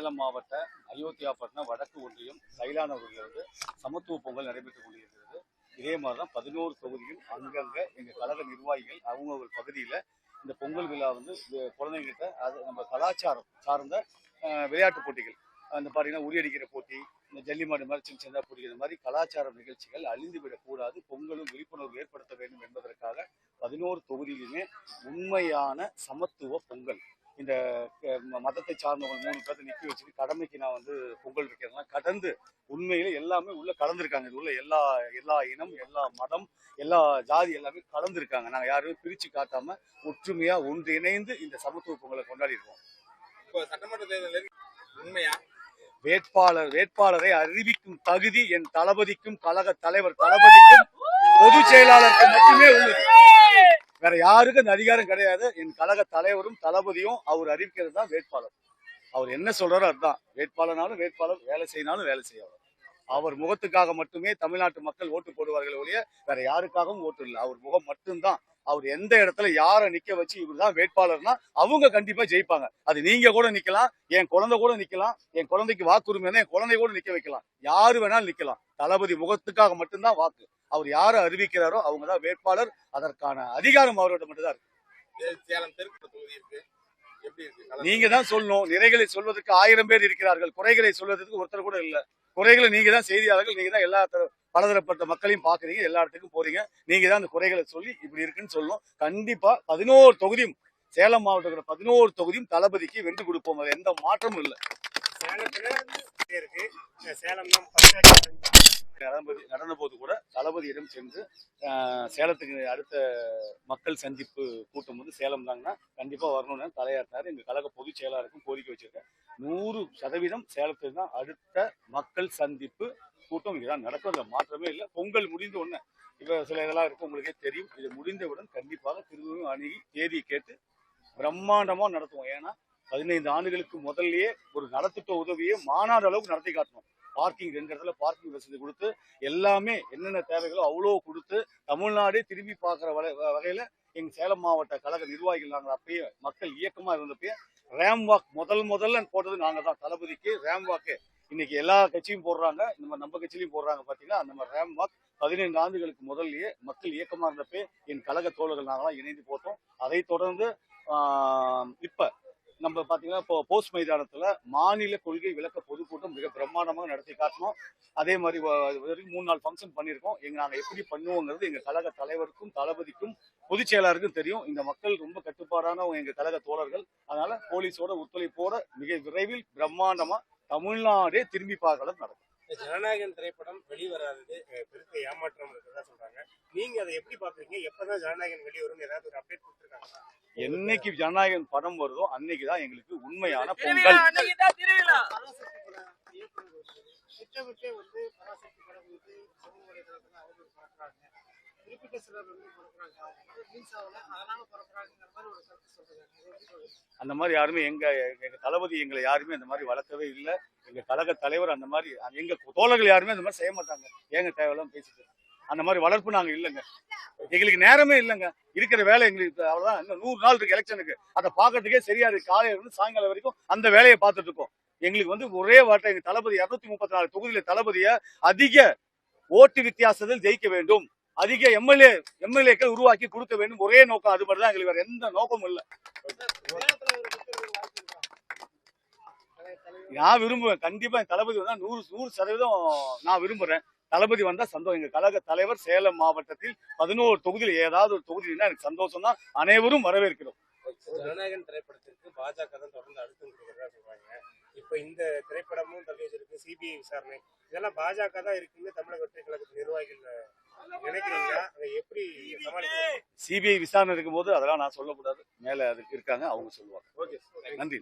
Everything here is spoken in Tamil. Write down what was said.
சேலம் மாவட்ட அயோத்தியாபட்டினம் வடக்கு ஒன்றியம் சைலானூரிலிருந்து சமத்துவ பொங்கல் நடைபெற்றுக் கொண்டிருக்கிறது. இதே மாதிரி தான் பதினோரு தொகுதியும் அங்கங்க எங்க கழக நிர்வாகிகள் அவங்க பகுதியில இந்த பொங்கல் விழா வந்து குழந்தைங்கிட்ட அது நம்ம கலாச்சாரம் சார்ந்த விளையாட்டுப் விளையாட்டு போட்டிகள். அந்த பார்த்தீங்கன்னா உரியடிக்கிற போட்டி இந்த ஜல்லிமாடு மாதிரி சின்ன சின்ன போட்டி இந்த மாதிரி கலாச்சார நிகழ்ச்சிகள் அழிந்து விடக்கூடாது பொங்கலும் விழிப்புணர்வு ஏற்படுத்த வேண்டும் என்பதற்காக பதினோரு தொகுதியிலுமே உண்மையான சமத்துவ பொங்கல் இந்த மதத்தை சார்ந்தவங்க மூணு பேர்த்த நிக்க வச்சுட்டு கடமைக்கு நான் வந்து பொங்கல் வைக்கிறதுலாம் கடந்து உண்மையில எல்லாமே உள்ள கலந்துருக்காங்க. இது உள்ள எல்லா எல்லா இனம் எல்லா மதம் எல்லா ஜாதி எல்லாமே கலந்துருக்காங்க. நாங்க யாருமே பிரிச்சு காட்டாம ஒற்றுமையா ஒன்றிணைந்து இந்த சமத்துவ பொங்கலை கொண்டாடி இருக்கோம் இப்போ சட்டமன்ற தேர்தலில் உண்மையா? வேட்பாளர் வேட்பாளரை அறிவிக்கும் தகுதி என் தளபதிக்கும் கழக தலைவர் தளபதிக்கும் பொதுச் செயலாளருக்கு மட்டுமே உள்ளது. வேற யாருக்கும் அந்த அதிகாரம் கிடையாது. என் கழக தலைவரும் தளபதியும் அவர் அறிவிக்கிறது தான் வேட்பாளர். அவர் என்ன சொல்றாரோ அதுதான். வேட்பாளர்னாலும் வேட்பாளர் வேலை செய்யினாலும் வேலை செய்யவர். அவர் முகத்துக்காக மட்டுமே தமிழ்நாட்டு மக்கள் ஓட்டு போடுவார்கள் ஒழிய வேற யாருக்காகவும் ஓட்டு இல்லை. அவர் முகம் மட்டும்தான். அவர் எந்த இடத்துல யாரை நிக்க வச்சு இவர் தான் வேட்பாளர்னா அவங்க கண்டிப்பா ஜெயிப்பாங்க. அது நீங்க கூட நிக்கலாம் என் குழந்தை கூட நிக்கலாம் என் குழந்தைக்கு வாக்குரிமை என் குழந்தை கூட நிக்க வைக்கலாம். யாரு வேணாலும் நிக்கலாம். தளபதி முகத்துக்காக மட்டும்தான் வாக்கு. அவர் யாரை அறிவிக்கிறாரோ அவங்க தான் வேட்பாளர். அதற்கான அதிகாரம் அவரோட மட்டும்தான் இருக்கு. நீங்க தான் சொல்லணும். நிறைகளை சொல்வதற்கு ஆயிரம் பேர் இருக்கிறார்கள். குறைகளை சொல்வதற்கு ஒருத்தர் கூட இல்ல. குறைகளை நீங்க தான் செய்தியாளர்கள் நீங்க தான் எல்லா தர- பலதரப்பட்ட மக்களையும் பாக்குறீங்க எல்லா இடத்துக்கும் போறீங்க. நீங்க தான் அந்த குறைகளை சொல்லி இப்படி இருக்குன்னு சொல்லணும். கண்டிப்பா பதினோரு தொகுதியும் சேலம் மாவட்டத்தோட பதினோரு தொகுதியும் தளபதிக்கு வென்று கொடுப்போம். எந்த மாற்றமும் இல்லை. சேலத்துல இருக்கு. சேலம் தான் பஞ்சாயத்து நடந்தபோது நடந்த போது கூட தளபதியிடம் சென்று சேலத்துக்கு அடுத்த மக்கள் சந்திப்பு கூட்டம் வந்து சேலம் தாங்கன்னா கண்டிப்பா வரணும்னு தலையாட்டினார் எங்க கழக பொதுச் செயலாளருக்கும் கோரிக்கை வச்சிருக்கேன். நூறு சதவீதம் சேலத்துக்கு தான் அடுத்த மக்கள் சந்திப்பு கூட்டம் இங்கதான் நடக்கும் இல்லை மாற்றமே இல்லை. பொங்கல் முடிந்த உடனே இப்ப சில இதெல்லாம் இருக்கும் உங்களுக்கே தெரியும். இது முடிந்தவுடன் கண்டிப்பாக திருவிழா அணுகி தேதியை கேட்டு பிரம்மாண்டமா நடத்துவோம். ஏன்னா பதினைந்து ஆண்டுகளுக்கு முதல்லயே ஒரு நலத்திட்ட உதவியை மாநாடு அளவுக்கு நடத்தி காட்டணும். பார்க்கிங் ரெண்டு இடத்துல பார்க்கிங் வசதி கொடுத்து எல்லாமே என்னென்ன தேவைகளோ அவ்வளோ கொடுத்து தமிழ்நாடே திரும்பி பார்க்குற வகையில எங்க சேலம் மாவட்ட கழக நிர்வாகிகள் நாங்கள் அப்பயே மக்கள் இயக்கமா இருந்தப்பயே ரேம் வாக் முதல் முதல்ல போட்டது நாங்கள் தான். தளபதிக்கு ரேம் வாக்கு. இன்னைக்கு எல்லா கட்சியும் போடுறாங்க. நம்ம நம்ம கட்சியிலையும் போடுறாங்க பாத்தீங்கன்னா அந்த மாதிரி ரேம் வாக் பதினைந்து ஆண்டுகளுக்கு முதல்லயே மக்கள் இயக்கமா இருந்தப்பே என் கழக தோழர்கள் நாங்களாம் இணைந்து போட்டோம். அதை தொடர்ந்து இப்போ இப்ப நம்ம பாத்தீங்கன்னா இப்போ போஸ்ட் மைதானத்துல மாநில கொள்கை விளக்க பொதுக்கூட்டம் மிக பிரம்மாண்டமாக நடத்தி காட்டணும். அதே மாதிரி வரைக்கும் மூணு நாள் ஃபங்க்ஷன் பண்ணியிருக்கோம். எங்க நாங்க எப்படி பண்ணுவோங்கிறது எங்க கழக தலைவருக்கும் தளபதிக்கும் பொதுச் செயலாளருக்கும் தெரியும். இந்த மக்கள் ரொம்ப கட்டுப்பாடான எங்க கழக தோழர்கள். அதனால போலீஸோட ஒத்துழைப்போட மிக விரைவில் பிரம்மாண்டமா தமிழ்நாடே திரும்பி பார்க்கலாம் நடக்கும். இந்த ஜனநாயகன் திரைப்படம் வெளிவராதது பெருத்த ஏமாற்றம் இருக்கிறதா சொல்றாங்க. நீங்க அதை எப்படி பாக்குறீங்க எப்பதான் ஜனநாயகன் வெளிவரும் ஏதாவது ஒரு அப்டேட் கொடுத்துருக்காங்க என்னைக்கு ஜனநாயகன் படம் வருதோ அன்னைக்கு தான் எங்களுக்கு உண்மையான பொங்கல் வந்து பராசக்தி படம் வந்து சமூக வலைதளத்துல குறிப்பிட்ட சிலர் வந்து மீன்ஸ் ஆகல அதனால மாதிரி ஒரு கருத்து சொல்றாங்க? அந்த மாதிரி யாருமே எங்க எங்க தளபதி எங்களை யாருமே அந்த மாதிரி வளர்க்கவே இல்லை. எங்க கழக தலைவர் அந்த மாதிரி எங்க தோழர்கள் யாருமே அந்த மாதிரி செய்ய மாட்டாங்க. ஏங்க தேவையில்லாம பேசிட்டு. அந்த மாதிரி வளர்ப்பு நாங்க இல்லைங்க. எங்களுக்கு நேரமே இல்லைங்க. இருக்கிற வேலை எங்களுக்கு அவ்வளவுதான். இன்னும் நூறு நாள் இருக்கு எலெக்ஷனுக்கு அதை பார்க்கறதுக்கே சரியா இருக்கு. காலையில இருந்து சாயங்காலம் வரைக்கும் அந்த வேலையை பார்த்துட்டு இருக்கோம். எங்களுக்கு வந்து ஒரே வார்த்தை எங்க தளபதி இருநூத்தி முப்பத்தி நாலு தொகுதியில தளபதிய அதிக ஓட்டு வித்தியாசத்தில் ஜெயிக்க வேண்டும். அதிக எம்எல்ஏ எம்எல்ஏக்கள் உருவாக்கி கொடுக்க வேண்டும். ஒரே நோக்கம் அது மட்டும் தான் எங்களுக்கு வேற எந்த நோக்கமும் இல்லை. நான் விரும்புவேன். கண்டிப்பா தளபதி வந்தா நூறு நூறு சதவீதம் நான் விரும்புறேன். தளபதி வந்தா சந்தோஷம். எங்க கழக தலைவர் சேலம் மாவட்டத்தில் பதினோரு தொகுதியில் ஏதாவது ஒரு தொகுதியில் எனக்கு சந்தோஷம் தான் அனைவரும் வரவேற்கிறோம். ஜனநாயகன் திரைப்படத்திற்கு பாஜக தான் தொடர்ந்து அழுத்தம் கொடுக்கறதா சொல்றாங்க. இப்ப இந்த திரைப்படமும் தள்ளி வச்சிருக்கு. சிபிஐ விசாரணை. இதெல்லாம் பாஜக தான் இருக்குன்னு தமிழக வெற்றி கழகத்தின் நிர்வாகிகள் நினைக்கிறீங்க எப்படி சிபிஐ. விசாரணை இருக்கும்போது அதெல்லாம் நான் சொல்லக்கூடாது. மேல அதுக்கு இருக்காங்க அவங்க சொல்லுவாங்க. நன்றி.